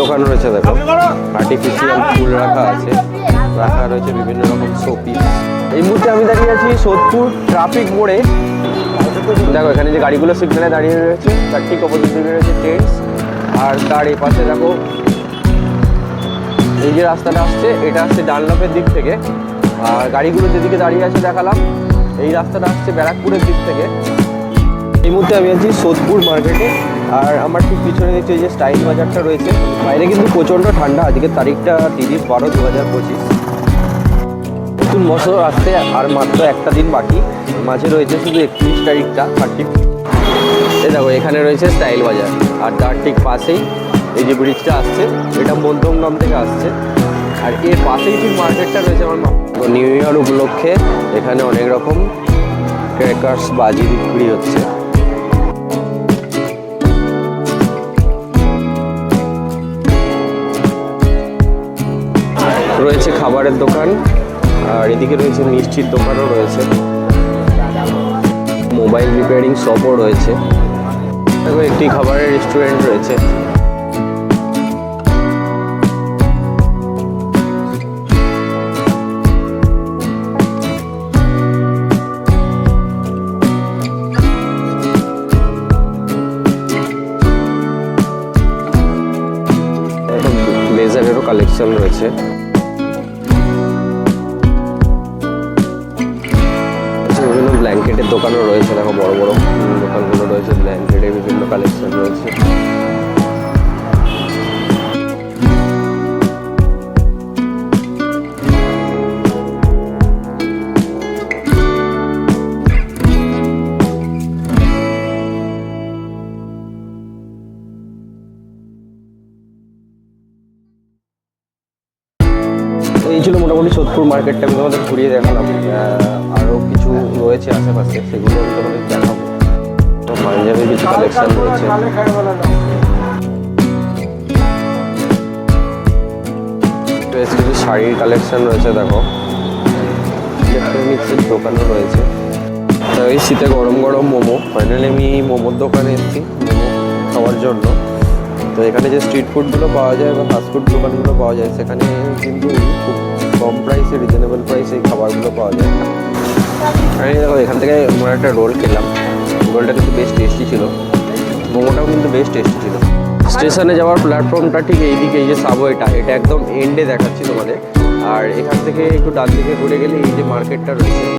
দোকান রয়েছে দেখো। আর্টিফিশিয়াল ফুল রাখা আছে। রাখা রয়েছে বিভিন্ন রকম শোপিস এই মুহূর্তে আমি দাঁড়িয়ে আছি সোদপুর ট্রাফিক মোড়ে। দেখো এখানে যে গাড়িগুলো সিগনালে দাঁড়িয়ে রয়েছে তার ঠিক অপোজিট দিকে রয়েছে ট্রেন্স আর তার এই পাশে দেখো এই যে রাস্তাটা আসছে এটা আসছে ডানলপের দিক থেকে। আর গাড়িগুলো যেদিকে দাঁড়িয়ে আছে দেখালাম এই রাস্তাটা আসছে ব্যারাকপুরের দিক থেকে। এই মুহূর্তে আমি আছি সোদপুর মার্কেটে আর আমার ঠিক পিছনে দেখছি যে স্টাইল বাজারটা রয়েছে। বাইরে কিন্তু প্রচণ্ড ঠান্ডা। আজকের তারিখটা তিরিশ বারো দু হাজার পঁচিশ। নতুন বছর আসতে আর মাত্র একটা দিন বাকি। মাঝে রয়েছে শুধু একত্রিশ তারিখটা থার্টি এই দেখো, এখানে রয়েছে স্টাইল বাজার। আর তার ঠিক পাশেই এই যে ব্রিজটা আসছে, এটা মধ্যমগ্রাম থেকে আসছে। আর এর পাশেই ঠিক মার্কেটটা রয়েছে আমার তো নিউ ইয়ার উপলক্ষে এখানে অনেক রকম ক্র্যাকার্স বাজি বিক্রি হচ্ছে। খাবারের দোকান, আর এদিকে রয়েছে মিষ্টির দোকানও রয়েছে। মোবাইল রিপেয়ারিং শপও রয়েছে। দেখো একটি খাবারের রেস্টুরেন্ট রয়েছে। কালেকশন রয়েছে। ব্ল্যাঙ্কেটের দোকানও রয়েছে, দেখো বড় বড় দোকানগুলো রয়েছে ব্ল্যাঙ্কেটের বিভিন্ন কালেকশন রয়েছে। এই ছিল মোটামুটি সোদপুর মার্কেটটা, আমি তোমাদের ঘুরিয়ে দেখালাম। আশেপাশে সেগুলো আমি তোমাদের দেখাবো পাঞ্জাবের কিছু কালেকশন রয়েছে। বেশ কিছু শাড়ির কালেকশন রয়েছে, দেখো। ইলেকট্রনিক্সের দোকানও রয়েছে। তো এই শীতে গরম গরম মোমো। ফাইনালি আমি মোমোর দোকানে এসেছি, মোমো খাওয়ার জন্য। তো এখানে যে স্ট্রিট ফুডগুলো পাওয়া যায় বা ফাস্ট ফুড দোকানগুলো পাওয়া যায়, সেখানে কিন্তু খুব কম প্রাইসে রিজনেবল প্রাইসে এই খাবারগুলো পাওয়া যায়। এই দেখো, এখান থেকে আমরা একটা রোল খেলাম রোলটা কিন্তু বেশ টেস্টি ছিল। মোমোটাও কিন্তু বেশ টেস্টি ছিল। স্টেশনে যাওয়ার প্ল্যাটফর্মটা ঠিক এইদিকে, এই যে সাবওয়েটা এটা একদম এন্ডে দেখাচ্ছি তোমাদের। আর এখান থেকে একটু ডান দিকে ঘুরে গেলে এই যে মার্কেটটা রয়েছে।